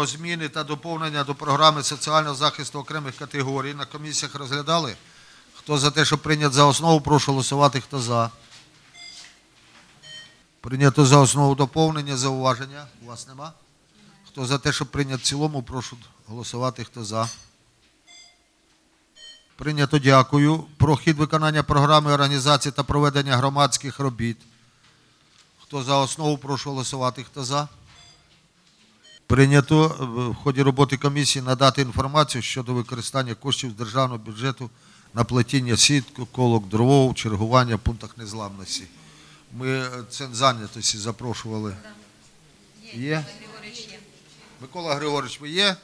про зміни та доповнення до програми соціального захисту окремих категорій на комісіях розглядали. Хто за те, щоб прийняти за основу, прошу голосувати. Хто за? Прийнято за основу доповнення, зауваження. У вас нема? Хто за те, щоб прийняти в цілому, прошу голосувати. Хто за? Прийнято, дякую. Про хід виконання програми організації та проведення громадських робіт. Хто за основу, прошу голосувати. Хто за? Прийнято в ході роботи комісії надати інформацію щодо використання коштів з державного бюджету на платіння сітку, колок дровов, чергування в пунктах незламності. Ми е, центр зайнятості запрошували. Є? Микола Григорович, ви є?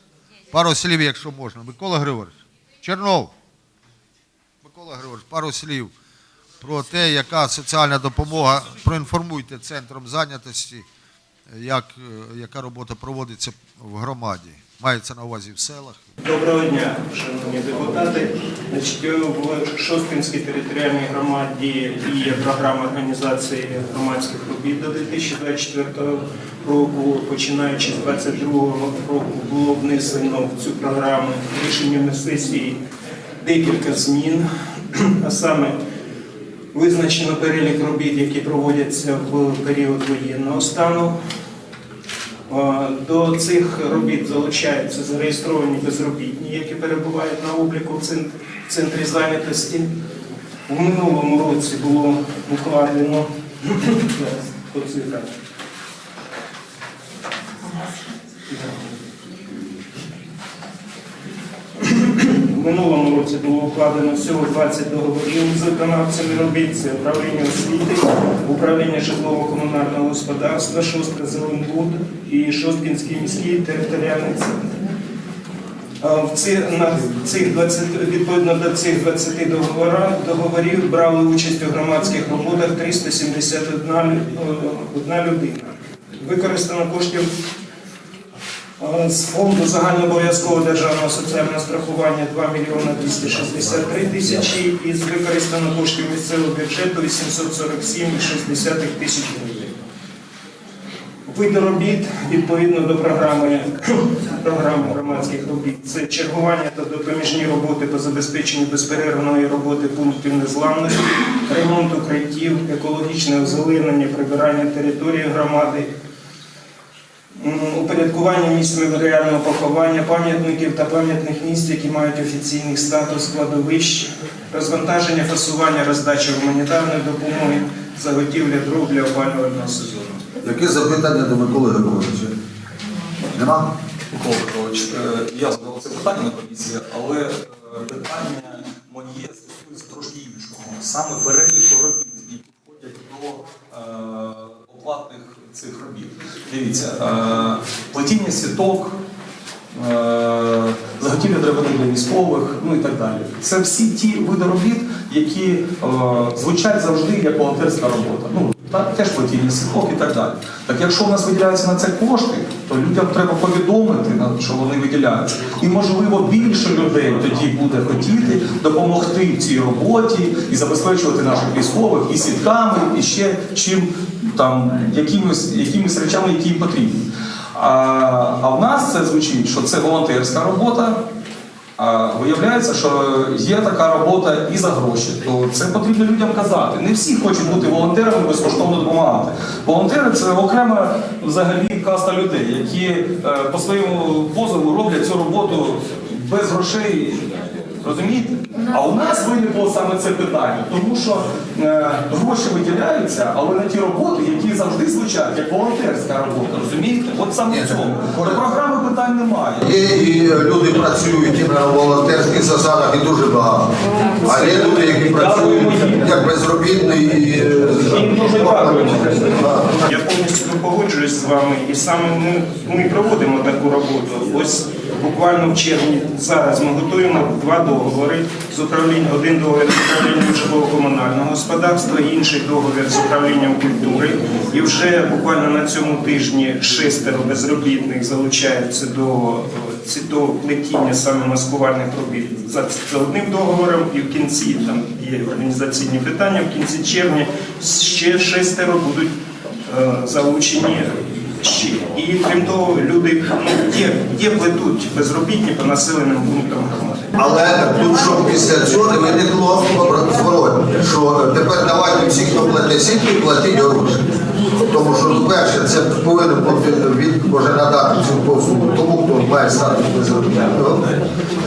Пару слів, якщо можна. Микола Григорович. Чернов. Микола Григорович, пару слів про те, яка соціальна допомога. Проінформуйте центром зайнятості, як, е, яка робота проводиться в громаді. Мається на увазі в селах. Доброго дня, шановні депутати. Значить, в Шосткинській територіальній громаді діє програма організації громадських робіт до 2024 року. Починаючи з 2022 року було внесено в цю програму рішенням на сесії декілька змін, а саме визначено перелік робіт, які проводяться в період воєнного стану. До цих робіт залучаються зареєстровані безробітні, які перебувають на обліку в центрі зайнятості. У минулому році було укладено по цифрах. В минулому році було укладено всього 20 договорів з виконавцями робіт. Це управління освіти, управління житлово-комунального господарства, Шостка Зеленбуд і Шосткінський міський територіальний центр. В ці, на цих 20, відповідно до цих 20 договора, договорів брали участь у громадських роботах 371 е, одна людина. Використано коштів з фонду загальнообов'язкового державного соціального страхування 2 мільйони 263 тисячі і з використано коштів місцевого бюджету 847,6 тисяч гривень. Види робіт відповідно до програми, програми громадських робіт. Це чергування та допоміжні роботи по забезпеченню безперервної роботи пунктів незламності, ремонт укриттів, екологічне озеленення, прибирання території громади, упорядкування місць меморіального поховання, пам'ятників та пам'ятних місць, які мають офіційний статус складовищ, розвантаження, фасування, роздача гуманітарної допомоги, заготівля дров для опалювального сезону. Яке запитання до Миколи Григоровича? Нема? Микола Петрович, е, я задав це питання на комісії, але е, питання моє стосується трошки іншого. Саме переліку робіт, які входять до е, цих робіт. Дивіться, е, платіння сіток, е, заготівля деревини для військових, ну і так далі. Це всі ті види робіт, які е, звучать завжди як волонтерська робота. Ну, так, теж платіння сіток і так далі. Так якщо у нас виділяються на це кошти, то людям треба повідомити, що вони виділяються. І можливо більше людей тоді буде хотіти допомогти в цій роботі і забезпечувати наших військових і сітками, і ще чим там якимись, якимись речами, які їм потрібні. А, а в нас це звучить, що це волонтерська робота. А виявляється, що є така робота і за гроші. То це потрібно людям казати. Не всі хочуть бути волонтерами безкоштовно допомагати. Волонтери це окрема взагалі каста людей, які е, по своєму позову роблять цю роботу без грошей. Розумієте? А у нас виникло саме це питання, тому що е, гроші виділяються, але на ті роботи, які завжди звучать як волонтерська робота, розумієте? От саме в цьому. До програми питань немає. Є і люди працюють і на волонтерських засадах і дуже багато. А є люди, які працюють як безробітні і дуже дякую. Я повністю погоджуюсь з вами, і саме ми, ми проводимо таку роботу. Ось буквально в червні зараз ми готуємо два договори з управлінням, один договір з управлінням житлово-комунального господарства, інший договір з управлінням культури. І вже буквально на цьому тижні шестеро безробітних залучаються до, до плетіння саме маскувальних робіт за, за одним договором, і в кінці там є організаційні питання. В кінці червня ще шестеро будуть е, залучені ще. І крім того, люди ну, є, є плетуть безробітні по населеним пунктам громади. Але тут що після цього не виникло зворотні, що тепер давайте всі, хто платить сітки, платіть гроші. Тому що, перше, це повинен бути від може надати цю послугу тому, хто має статус безробітного.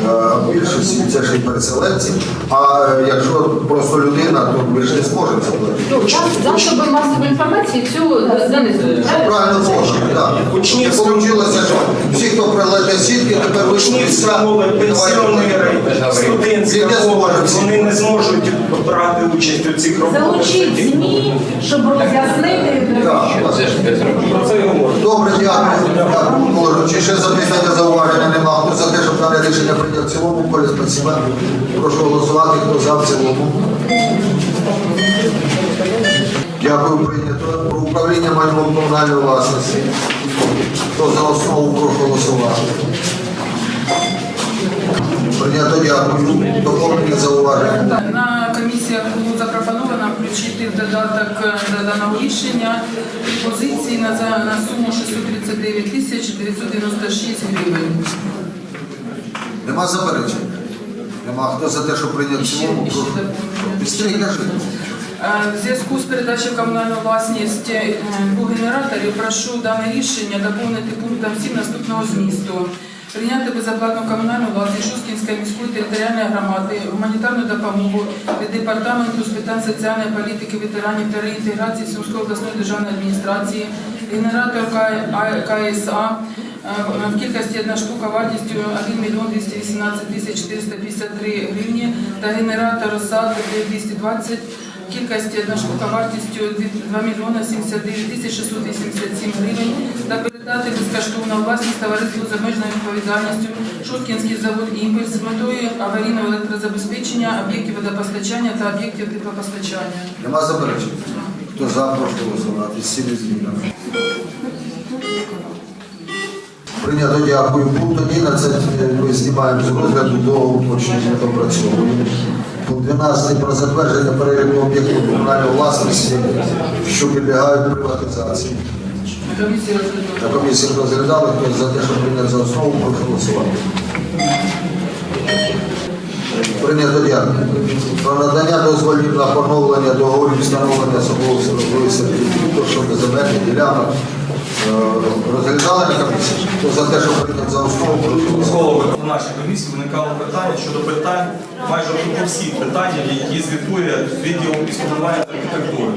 Е, В більшості це ж і переселенці. А е, якщо просто людина, то ви ж не зможете заплатити. Ну, засоби масової інформації цю занесуть. Правильно можна, так. Учнівська- Получилося, що всі, хто прилетить сітки, тепер вийшли Учнівська молодь, пенсіонери, студентська Він не зможе молодь, всі. вони не зможуть брати участь у цих роботах. Залучіть ЗМІ, щоб роз'яснити. Це. Добре, дякую. Дякую, Чи ще запитання, зауваження нема? Хто за те, щоб дане рішення прийняв в цілому? Коли спасибо. Прошу голосувати, хто за в цілому. Дякую, прийнято. Про управління майном комунальної власності. Хто за основу, прошу голосувати. Прийнято, дякую. Доповнення зауваження. На комісіях було запропоновано включити в додаток е, до даного рішення позиції на, за- на суму 639 тисяч 996 гривень. Нема заперечень? Нема. Хто за те, що прийняв цілому? Прошу. доповнення. Кажи. Е, В зв'язку з передачею комунальної власності е, двох генераторів прошу дане рішення доповнити пунктом 7 наступного змісту. Прийняти безоплатну комунальну власність Шускінської міської територіальної громади, гуманітарну допомогу від департаменту з питань соціальної політики, ветеранів та реінтеграції Сумської обласної державної адміністрації, генератор КСА е, в кількості одна штука вартістю 1 мільйон 218 тисяч 453 гривні та генератор САД 220 в кількості одна штука вартістю 2 мільйона 79 тисяч 687 гривень та передати безкоштовно власність товариству з обмеженою відповідальністю Шуткінський завод «Імпульс» з метою аварійного електрозабезпечення об'єктів водопостачання та об'єктів теплопостачання. Нема заперечень? Хто за, прошу голосувати. Цими змінами. Прийнято, дякую. Пункт 11 ми знімаємо з розгляду до уточнення допрацьовуємо. Пункт 12 про затвердження переліку об'єктів комунальної власності, що підлягають приватизації. На комісії розглядали, хто за те, що прийняти за основу, прошу голосувати. Прийнято дякую. Про надання дозволів на поновлення договорів встановлення особового складової сертифікату щодо земельних ділянок. Розглядали? Хто за те, що за основу, на нашій комісії виникало питання щодо питань, майже по всіх питаннях, які звітує відділ міськобудування архітектури.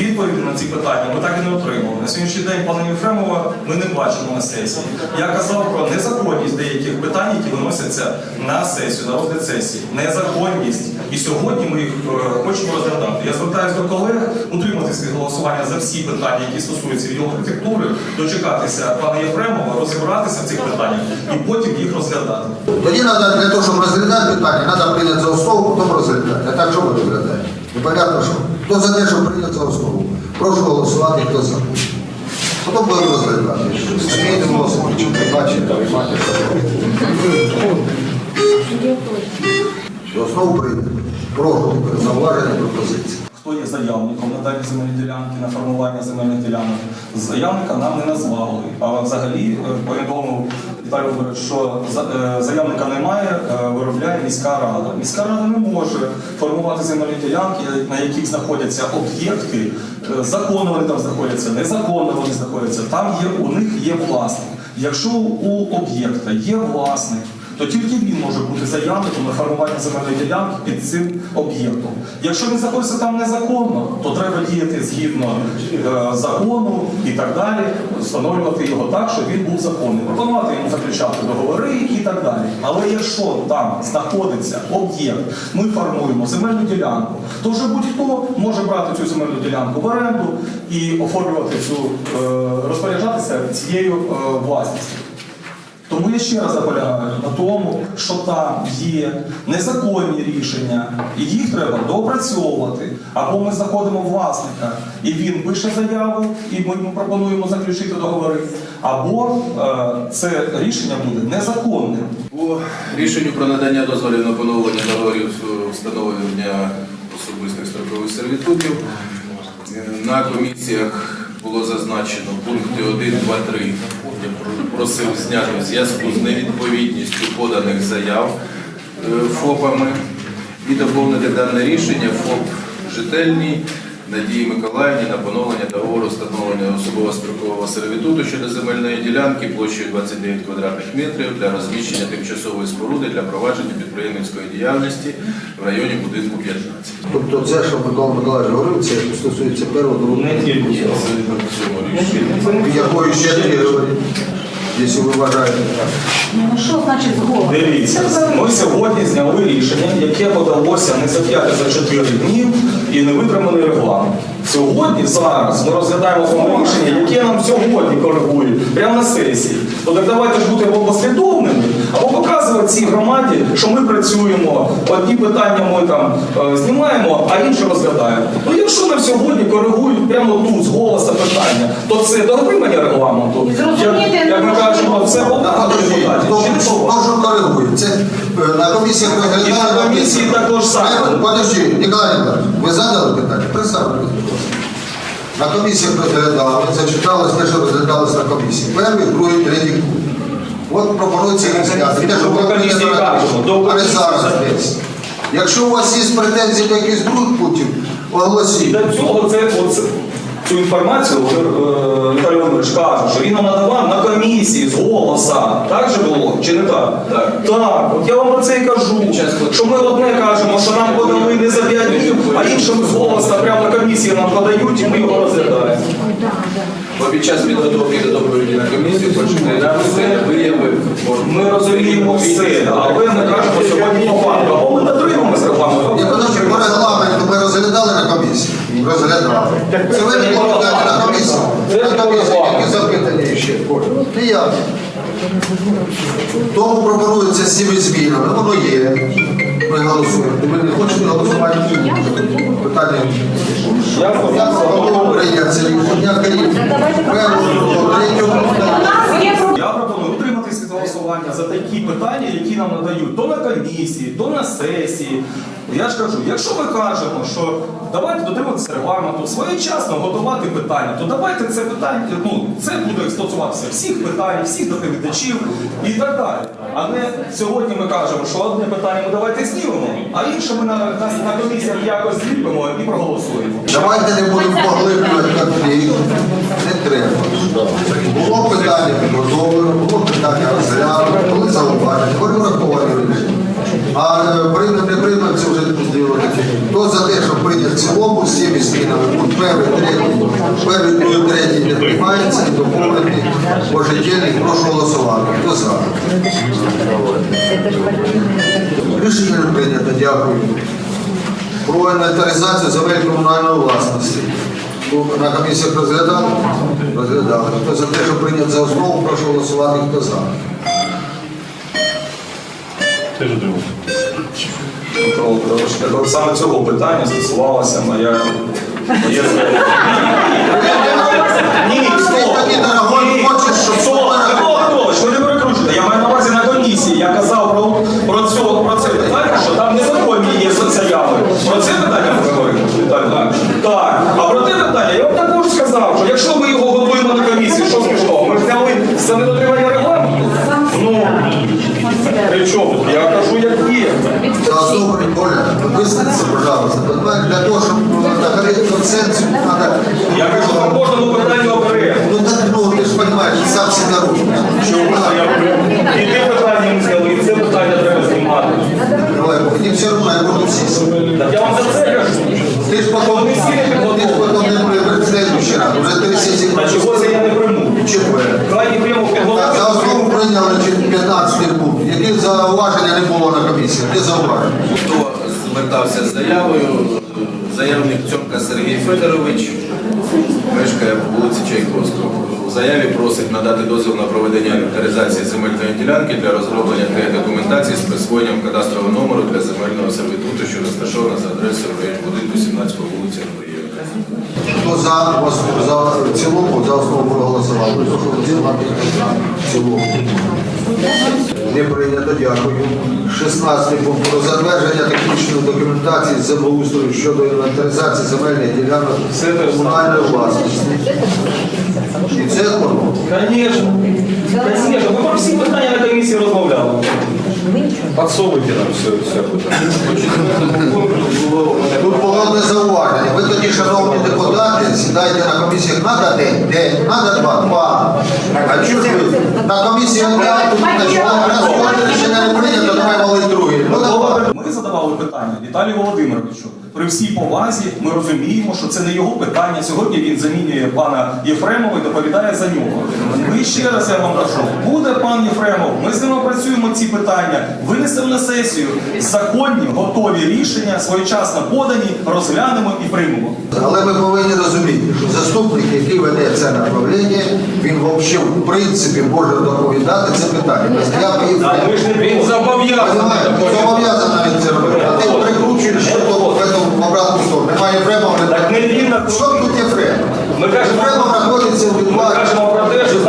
Відповіді на ці питання ми так і не отримали. На сьогоднішній день пана Єфремова ми не бачимо на сесії. Я казав про незаконність деяких питань, які виносяться на сесію, на розгляд сесії. Незаконність. І сьогодні ми їх е, хочемо розглядати. Я звертаюся до колег утриматися від голосування за всі питання, які стосуються відділу архітектури, дочекатися пана Єфремова, розібратися в цих питаннях і потім їх розглядати. Тоді треба для того, щоб розглядати питання, треба прийняти за основу, потім розглядати. А так що ми розглядаємо? Непонятно що. Хто за те, щоб прийняти за основу? Прошу голосувати, хто за. Потім будемо розглядати. Зміни вносимо, чому бачите, приймати. Що основу прийняти. Прошу зауваження пропозиції. Хто є заявником на дані земельні ділянки, на формування земельних ділянок. Заявника нам не назвали. А взагалі е, повідомив Віталій Володимирович, що е, заявника немає, е, виробляє міська рада. Міська рада не може формувати земельні ділянки, на яких знаходяться об'єкти. Законно вони там знаходяться, незаконно вони знаходяться. Там є у них є власник. Якщо у об'єкта є власник, то тільки він може бути заявником на формування земельної ділянки під цим об'єктом. Якщо він знаходиться там незаконно, то треба діяти згідно е, закону і так далі, встановлювати його так, щоб він був законним, пропонувати йому заключати договори і так далі. Але якщо там знаходиться об'єкт, ми формуємо земельну ділянку, то вже будь-хто може брати цю земельну ділянку в оренду і оформлювати цю е, розпоряджатися цією е, власністю. Тому я ще раз наполягаю на тому, що там є незаконні рішення, і їх треба доопрацьовувати. Або ми знаходимо власника, і він пише заяву, і ми йому пропонуємо заключити договори, або е, це рішення буде незаконним. По рішенню про надання дозволів на поновлення договорів встановлення особистих строкових сервітутів е, на комісіях було зазначено пункти 1, 2, 3. Я просив зняти в зв'язку з невідповідністю поданих заяв е, ФОПами і доповнити дане рішення ФОП жительній Надії Миколаївні на поновлення договору встановлення особового строкового сервітуту щодо земельної ділянки площею 29 квадратних метрів для розміщення тимчасової споруди для провадження підприємницької діяльності в районі будинку 15. Тобто це, що Микола Миколаївич говорив, це стосується першого, другого. Якої ще три говорить, якщо ви вважаєте. Ну що значить згода? Дивіться, ми сьогодні зняли рішення, яке подалося не за 5, а за 4 днів і не витриманий регламент. Сьогодні, зараз, ми розглядаємо з вами рішення, яке нам сьогодні коригують, прямо на сесії. То так давайте ж бути послідовними, або показувати цій громаді, що ми працюємо, одні питання ми там е, знімаємо, а інші розглядаємо. Ну якщо нам сьогодні коригують прямо тут з голоса питання, то це дотримання регламенту. Зрозуміти Як, як ми кажемо, повага? що коригує? Це е, на комісіях. І на комісії також саме. Е, Подожди, Ніколай Ніколаївич, ви задали питання? Представте. На комісіях розглядали, зачиталось те, що розглядалось на комісії. Перший, другий, третій пункт. От пропонується їх зняти. Те, що До ви комісії прийняли на кажемо, до комісії. А не комісії зараз десь. Якщо у вас є претензії до якихось других пунктів, І оголосіть. до цього це, оце, цю інформацію е, Віталій Володимирович каже, що він нам надавав на комісії з голоса. Так же було? Чи не так? Так. Так, от я вам про це і кажу. Що ми одне кажемо, що нам подали не за 5 днів, а інше ми з голоса прямо на комісії нам подають, і ми його розглядаємо. Бо під час підготовки до доповіді на комісію почитайте все виявив. Ми розуміємо все, але ми кажемо сьогодні по факту. Або ми дотримуємося регламенту. Я подожди, по регламенту ми розглядали на комісії? Розглядали. Це ви не розглядали на комісії? На комісії які запитання ще? Я. Тому пропонується цими змінами. Воно є. Ми голосуємо. Ви не хочете голосувати? Питання. Я Я пропоную прийняти це рішення. Крім першого, третього. У нас є Я пропоную утриматися від голосування за такі питання, які нам надають то на комісії, то на сесії. Я ж кажу, якщо ми кажемо, що давайте дотримуватися регламенту, своєчасно готувати питання, то давайте це питання, ну це буде стосуватися всіх питань, всіх доповідачів і так далі. А не сьогодні ми кажемо, що одне питання ми давайте знімемо, а інше ми на, на, на комісіях якось зліпимо і проголосуємо. Давайте не будемо поглиблювати конфлікт. Не треба. Було питання підготовлено, було питання розглянуто, були зауваження, були враховані рішення. А е, приймемо, не приймемо, це вже діло таке. Хто за те, щоб прийняти в цілому з цими змінами, пункт перший, третій, перший, другий, третій не приймається, і доповнений пожиттєвий, прошу голосувати. Хто за? Рішення не прийнято, дякую про інвентаризацію земель комунальної власності. Ну, На комісіях розглядали? Розглядали. Хто за те, що прийняти за основу, прошу голосувати, хто за. Володимирович, саме цього питання стосувалося моя. моє звернення. Ні, Ти стоп! тоді, дорогой, хочеш, щоб стоп! Микола Петрович, не перекручуєте. Я маю на увазі на комісії. Я казав про, про, цю, про це питання, що там незаконні є заяви. Про це питання ми говоримо, Віталій Іванович? Так. А про те питання я вам також сказав, що якщо ми його готуємо на комісії, що смішного? Ми взяли за недотримання регламенту? Ну, при чому? Я кажу, як є. За основу, Оля, висуньтеся, пожалуйста. Для того, щоб нагоріти консенсус, треба... Я кажу по кожному питанню окремо. Ну, так, ну, ти ж розумієш, сам себе рухаєш. Що вона... І те питання ми зняли, і це питання треба знімати. Давай, мені все одно, я буду всі. Так я вам за це кажу. Ти ж потім, ти ж потім не приймеш следующий раз. Вже три сесії. А чого це я не прийму? Четверо. Крайні прямо Так, за підготовки. основу прийняли чи 15 пункт. Які зауваження не було на комісії? Де зауваження? Хто звертався з заявою? Заявник Цьомка Сергій Федорович мешкає по вулиці Чайковського. У заяві просить надати дозвіл на проведення інвентаризації земельної ділянки для розроблення документації з присвоєнням кадастрового номеру для земельного сервітуту, що розташована за адресою будинку 17 по вулиці Андрієвка. Хто за, вас за в цілому, за основу проголосував. В цілому. Не прийнято, дякую. 16 пункт про затвердження технічної документації з землеустрою щодо інвентаризації земельних ділянок комунальної власності. І це воно. Конечно. Конечно. Ми про всі питання на комісії розмовляли. Подсовуйте нам все, все. Тут було не зауваження. Ви тоді, шановні депутати, сідайте на комісіях. Надо день, день, надо два, два. А чого ж ви? На комісії одна, тут раз рішення не прийнято, давай малий другий. Ми задавали питання Віталію Володимировичу. При всій повазі ми розуміємо, що це не його питання. Сьогодні він замінює пана Єфремова і доповідає за нього. Ми ще раз я вам кажу, буде пан Єфремов, ми з ним опрацюємо ці питання, винесемо на сесію законні, готові рішення, своєчасно подані, розглянемо і приймемо. Але ми повинні розуміти, що заступник, який веде це направлення, він взагалі в принципі може доповідати це питання. Тобто Я поїхав. Ми ж не Він зобов'язаний. Зобов'язаний це робити. А ти прикручуєш що то в этому в обратну сторону. Немає Ефремова. Так не на Що тут Єфрем? Ми кажемо, Ефремов знаходиться у ми кажемо про те, що